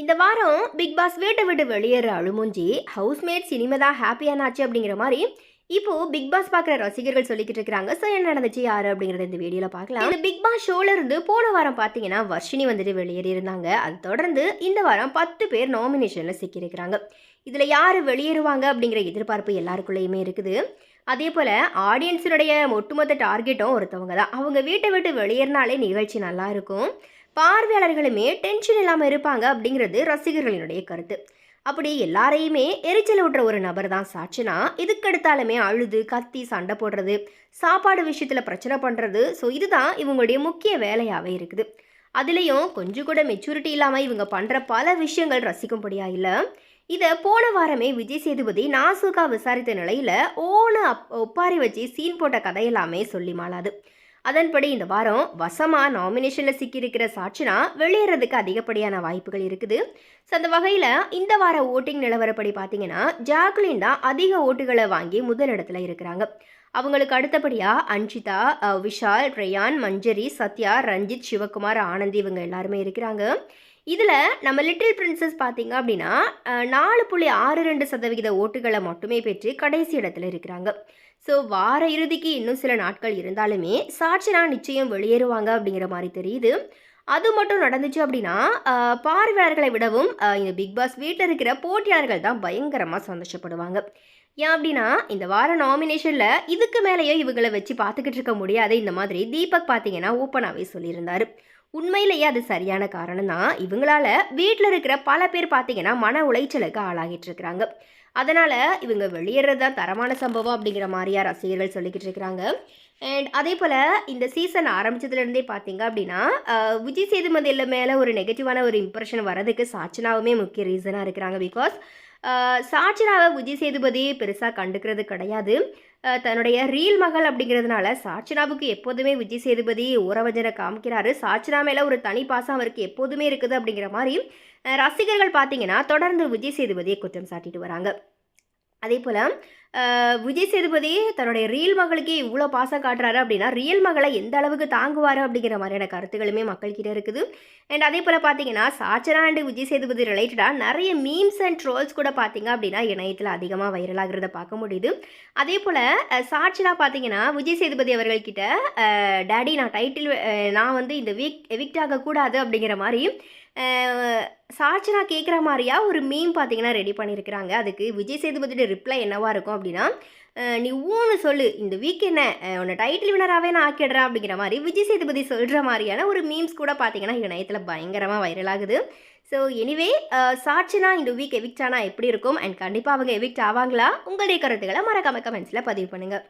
இந்த வாரம் big pass வீட்டை விட்டு வெளியேற அழுமுஞ்சி ஹவுஸ்மேட் சினிமா தான் ஹாப்பியானாச்சு அப்படிங்கிற மாதிரி இப்போ பிக் பாஸ் பார்க்குற ரசிகர்கள் சொல்லிக்கிட்டு இருக்காங்க. ஸோ என்ன நடந்துச்சு யாரு அப்படிங்கறத இந்த வீடியோல பார்க்கலாம். இந்த பிக் பாஸ் ஷோல இருந்து போன வாரம் பார்த்தீங்கன்னா வர்ஷினி வந்துட்டு வெளியேறி இருந்தாங்க. அது தொடர்ந்து இந்த வாரம் பத்து பேர் நாமினேஷன்ல சிக்கியிருக்கிறாங்க இதுல யாரு வெளியேறுவாங்க அப்படிங்கிற எதிர்பார்ப்பு எல்லாருக்குள்ளேயுமே இருக்குது. அதே போல் ஆடியன்ஸினுடைய ஒட்டுமொத்த டார்கெட்டும் ஒருத்தவங்க தான். அவங்க வீட்டை விட்டு வெளியேறினாலே நிகழ்ச்சி நல்லா இருக்கும். பார்வையாளர்களுமே டென்ஷன் இல்லாமல் இருப்பாங்க அப்படிங்கிறது ரசிகர்களினுடைய கருத்து. அப்படி எல்லாரையுமே எரிச்சல் விட்ற ஒரு நபர் தான் சாட்சினா இதுக்கெடுத்தாலுமே அழுது கத்தி சண்டை போடுறது சாப்பாடு விஷயத்தில் பிரச்சனை பண்ணுறது ஸோ இதுதான் இவங்களுடைய முக்கிய வேலையாகவே இருக்குது. அதுலேயும் கொஞ்சம் கூட மெச்சூரிட்டி இல்லாமல் இவங்க பண்ணுற பல விஷயங்கள் ரசிக்கும்படியா இல்லை இதை போன வாரமே விஜய் சேதுபதி நாசுகா விசாரித்த நிலையில் ஓன அப் ஒப்பாரி வச்சு சீன் போட்ட கதையெல்லாமே சொல்லி மாளாது. அதன்படி இந்த வாரம் வசமாக நாமினேஷனில் சிக்கியிருக்கிற சாட்சினா வெளியேறதுக்கு அதிகப்படியான வாய்ப்புகள் இருக்குது. ஸோ அந்த வகையில் இந்த வார ஓட்டிங் நிலவரப்படி பார்த்தீங்கன்னா ஜாக்லின் தான் அதிக ஓட்டுகளை வாங்கி முதலிடத்தில் இருக்கிறாங்க. அவங்களுக்கு அடுத்தபடியாக அன்ஷிதா விஷால் ரயான் மஞ்சரி சத்யா ரஞ்சித் சிவகுமார் ஆனந்த் இவங்க எல்லாருமே இருக்கிறாங்க. இதில் நம்ம லிட்டில் பிரின்சஸ் பார்த்தீங்க அப்படின்னா நாலு புள்ளி ஆறு ரெண்டு சதவிகித ஓட்டுகளை மட்டுமே பெற்று கடைசி இடத்துல இருக்கிறாங்க. ஸோ வார இறுதிக்கு இன்னும் சில நாட்கள் இருந்தாலுமே சாட்சினா நிச்சயம் வெளியேறுவாங்க அப்படிங்கிற மாதிரி தெரியுது. அது மட்டும் நடந்துச்சு அப்படின்னா பார்வையாளர்களை விடவும் இந்த பிக் பாஸ் வீட்டில் இருக்கிற போட்டியாளர்கள் தான் பயங்கரமாக சந்தோஷப்படுவாங்க. ஏன் அப்படின்னா இந்த வார நாமினேஷனில் இதுக்கு மேலேயோ இவங்களை வச்சு பார்த்துக்கிட்டு இருக்க முடியாது இந்த மாதிரி தீபக் பார்த்தீங்கன்னா ஓப்பனாகவே சொல்லியிருந்தார். உண்மையிலேயே அது சரியான காரணம் தான் இவங்களால வீட்டில் இருக்கிற பல பேர் பார்த்தீங்கன்னா மன உளைச்சலுக்கு ஆளாகிட்டு இருக்கிறாங்க. அதனால் இவங்க வெளியேறது தான் தரமான சம்பவம் அப்படிங்கிற மாதிரியா ரசிகர்கள் சொல்லிக்கிட்டு இருக்கிறாங்க. அண்ட் அதே போல் இந்த சீசன் ஆரம்பிச்சதுலேருந்தே பார்த்தீங்க அப்படின்னா விஜய் சேதுமதியில் மேலே ஒரு நெகட்டிவான ஒரு இம்ப்ரெஷன் வரதுக்கு சாட்சினாவுமே முக்கிய ரீசனாக இருக்கிறாங்க பிகாஸ் சாட்சினாவை விஜய் சேதுபதி பெருசாக கண்டுக்கிறது கிடையாது. தன்னுடைய ரீல் மகள் அப்படிங்கிறதுனால சாட்சினாவுக்கு எப்போதுமே விஜய் சேதுபதி ஊரவஞ்சனை காமிக்கிறாரு. சாட்சினா மேலே ஒரு தனி பாசம் அவருக்கு எப்போதுமே இருக்குது அப்படிங்கிற மாதிரி ரசிகர்கள் பார்த்தீங்கன்னா தொடர்ந்து விஜய் சேதுபதியை குற்றம் சாட்டிட்டு வராங்க. அதே போல் விஜய் சேதுபதி தன்னுடைய ரியல் மகளுக்கு இவ்வளோ பாசம் காட்டுறாரு அப்படின்னா ரியல் மகளை எந்த அளவுக்கு தாங்குவார் அப்படிங்கிற மாதிரியான கருத்துகளுமே மக்கள்கிட்ட இருக்குது. அண்ட் அதே போல் பார்த்தீங்கன்னா சாச்சரா அண்ட் விஜய் சேதுபதி ரிலேட்டடாக நிறைய மீம்ஸ் அண்ட் ட்ரோல்ஸ் கூட பார்த்தீங்க அப்படின்னா இணையத்தில் அதிகமாக வைரலாகிறத பார்க்க முடியுது. அதே போல் சாட்சினா பார்த்தீங்கன்னா விஜய் சேதுபதி அவர்கள்கிட்ட டேடி நான் டைட்டில் நான் வந்து இந்த வீக் எவிக்ட் ஆகக்கூடாது அப்படிங்கிற மாதிரி அஹ், சாட்சினா கேட்குற மாதிரியா ஒரு மீம் பார்த்தீங்கன்னா ரெடி பண்ணியிருக்கிறாங்க அதுக்கு விஜய் சேதுபதியோட ரிப்ளை என்னவாக இருக்கும் அப்படின்னா அப்படின்னா நீ ஊன்னு சொல்லு இந்த வீக் என்ன உன்னை டைட்டில் வினராகவே நான் ஆக்கிடுறேன் அப்படிங்கிற மாதிரி விஜய் சேதுபதி சொல்கிற மாதிரியான ஒரு மீம்ஸ் கூட பார்த்தீங்கன்னா இணையத்தில் பயங்கரமாக வைரல் ஆகுது. ஸோ எனிவே சாட்சினா இந்த வீக் எவிக்ட் ஆனால் எப்படி இருக்கும்? அண்ட் கண்டிப்பாக அவங்க எவிக்ட் ஆவாங்களா? உங்களுடைய கருத்துக்களை மறக்காம கமெண்ட்ஸில் பதிவு பண்ணுங்கள்